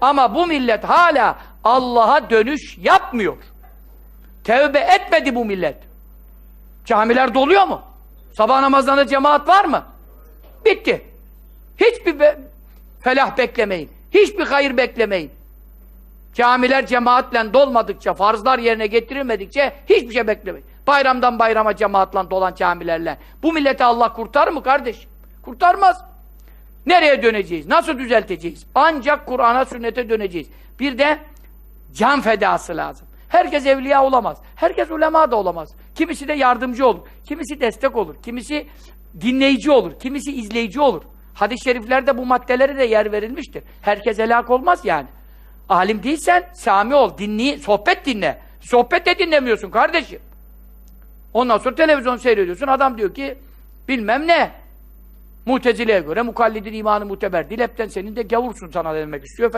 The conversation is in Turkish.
Ama bu millet hala Allah'a dönüş yapmıyor. Tevbe etmedi bu millet. Camiler doluyor mu? Sabah namazlarında cemaat var mı? Bitti. Hiçbir be- felah beklemeyin. Hiçbir hayır beklemeyin. Camiler cemaatle dolmadıkça, farzlar yerine getirilmedikçe hiçbir şey beklemeyin. Bayramdan bayrama cemaatla dolan camilerle. Bu milleti Allah kurtarır mı kardeş? Kurtarmaz. Nereye döneceğiz? Nasıl düzelteceğiz? Ancak Kur'an'a, sünnete döneceğiz. Bir de can fedası lazım. Herkes evliya olamaz. Herkes ulema da olamaz. Kimisi de yardımcı olur. Kimisi destek olur. Kimisi dinleyici olur. Kimisi izleyici olur. Hadis-i şeriflerde bu maddelere de yer verilmiştir. Herkes helak olmaz yani. Alim değilsen sami ol, dinli, sohbet dinle. Sohbet de dinlemiyorsun kardeşim. Ondan sonra televizyon seyrediyorsun. Adam diyor ki bilmem ne. Mutezile'ye göre mukallidin imanı muteber. Dilepten senin de gavursun sana demek istiyor.